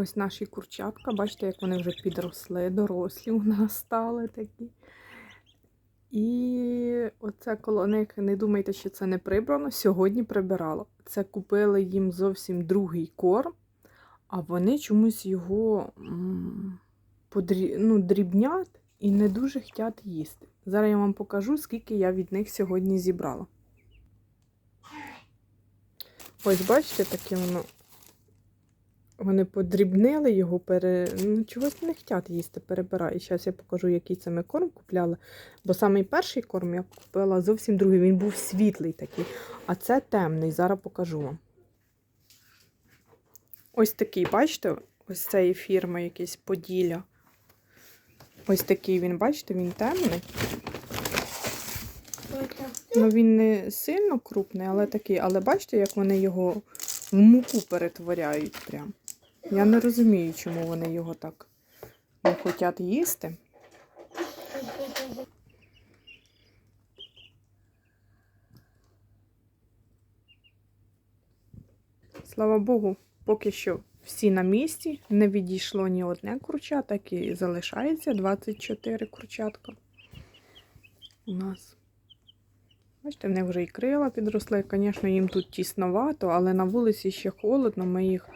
Ось наші курчатка. Бачите, як вони вже підросли, дорослі у нас стали такі. І оце коло них, не думайте, що це не прибрано. Сьогодні прибирала. Це купили їм зовсім другий корм, а вони чомусь його подрі... ну, дрібнять і не дуже хочуть їсти. Зараз я вам покажу, скільки я від них сьогодні зібрала. Ось бачите, таке воно. Вони подрібнили його, пере... ну, чогось не хочуть їсти, перебирають. Зараз я покажу, який ми корм купляли. Бо самий перший корм я купила зовсім другий. Він був світлий такий, а це темний. Зараз покажу вам. Ось такий, бачите, ось цієї фірми якийсь Поділля. Ось такий він, бачите, він темний. Ну, він не сильно крупний, але такий. Але бачите, як вони його в муку перетворяють прям. Я не розумію, чому вони його так не хочуть їсти. Слава Богу, поки що всі на місці. Не відійшло ні одне курча, так і залишається 24 курчатка. У нас. Бачите, в них вже і крила підросли. Звісно, їм тут тісновато, але на вулиці ще холодно. Ми їх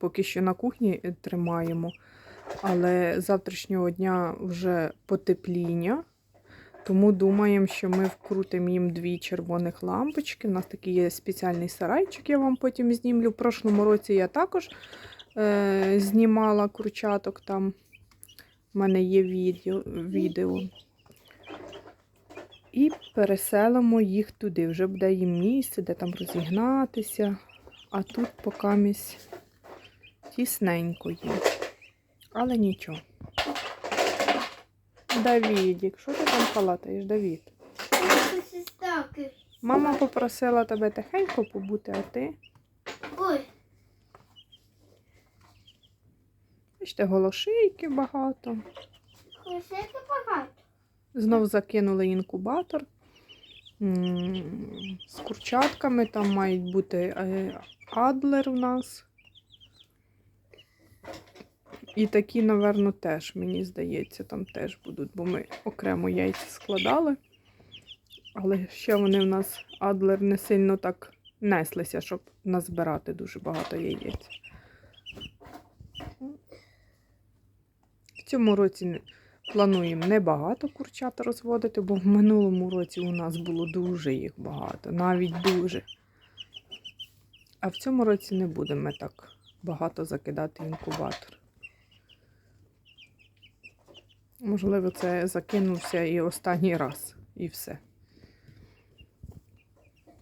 поки що на кухні е, тримаємо. Але з завтрашнього дня вже потепління. Тому думаємо, що ми вкрутимо їм дві червоних лампочки. У нас такий є спеціальний сарайчик, я вам потім знімлю. В прошлому році я також е, знімала курчаток там. У мене є відео. відео. І переселимо їх туди. Вже буде їм місце, де там розігнатися. А тут поки місь тісненько є. Але нічого. Давідік, що ти там палатаєш, Давід? Мама попросила тебе тихенько побути, а ти? Ой, Бачите, голошийки багато. це багато. Знов закинули інкубатор. З курчатками там мають бути е, адлер у нас. І такі, напевно, теж, мені здається, там теж будуть, бо ми окремо яйця складали. Але ще вони в нас адлер не сильно так неслися, щоб назбирати дуже багато яєць. В цьому році плануємо небагато курчат розводити, бо в минулому році у нас було дуже їх багато, навіть дуже. А в цьому році не будемо так багато закидати інкубатор. Можливо, це закинувся і останній раз, і все.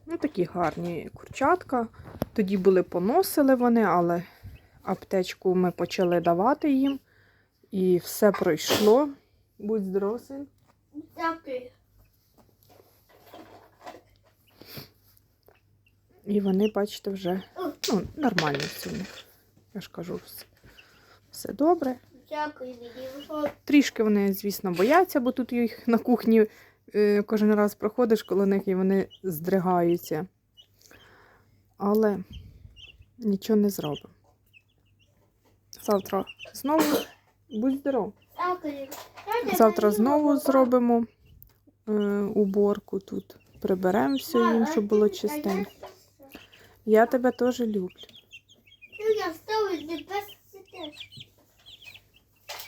Ну, такі гарні курчатка. Тоді були поносили вони, але аптечку ми почали давати їм. І все пройшло. Будь здоров, син. Дякую. І вони, бачите, вже ну, нормально все у них. Я ж кажу, все, все добре. Дякую. Трішки вони, звісно, бояться, бо тут їх на кухні е, кожен раз проходиш коло них і вони здригаються. Але нічого не зробимо. Завтра знову будь здоров. Завтра знову зробимо е, уборку тут. Приберемо все щоб було чистенько. Я тебе теж люблю. Ну, я ставлю для.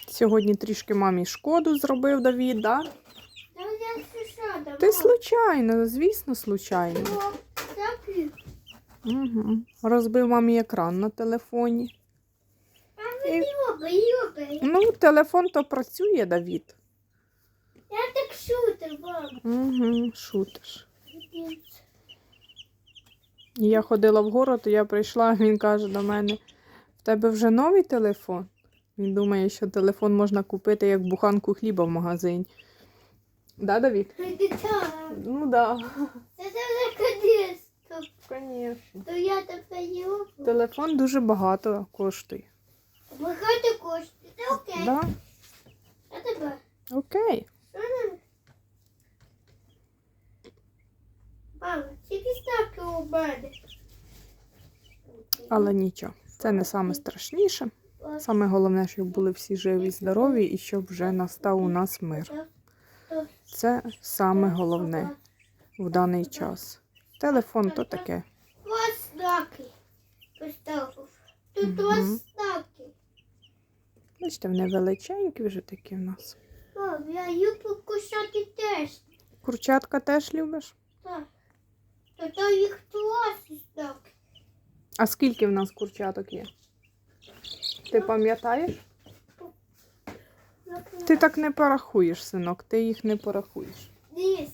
Сьогодні трішки мамі шкоду зробив Давід, да? Ну, я все Ти случайно, звісно, случайно. О, Дякую. Угу. Розбив мамі екран на телефоні. І- Люби, люби. Ну, телефон то працює, Давід. Я так шутер, баба. Угу, шутиш. І Я ходила в город, я прийшла, він каже до мене: в тебе вже новий телефон? Він думає, що телефон можна купити як буханку хліба в магазині. Да, Давід? Ну да. Це кадисто. Звісно. То я тебе люблю. Телефон дуже багато коштує. Багато коштує. Та окей. Да? Я тебе. Окей. У мене. Але нічого. Це не саме страшніше. Саме головне, щоб були всі живі, здорові і щоб вже настав у нас мир. Це саме головне в даний час. Телефон то таке. Ось знаки. Тут ось знаки. Бачите, вони величенькі вже такі в нас. Я люблю кушати теж. Курчатка теж любиш? Так. То то їх класні. А скільки в нас курчаток є? Ти пам'ятаєш? Ти так не порахуєш, синок, ти їх не порахуєш. Дивись.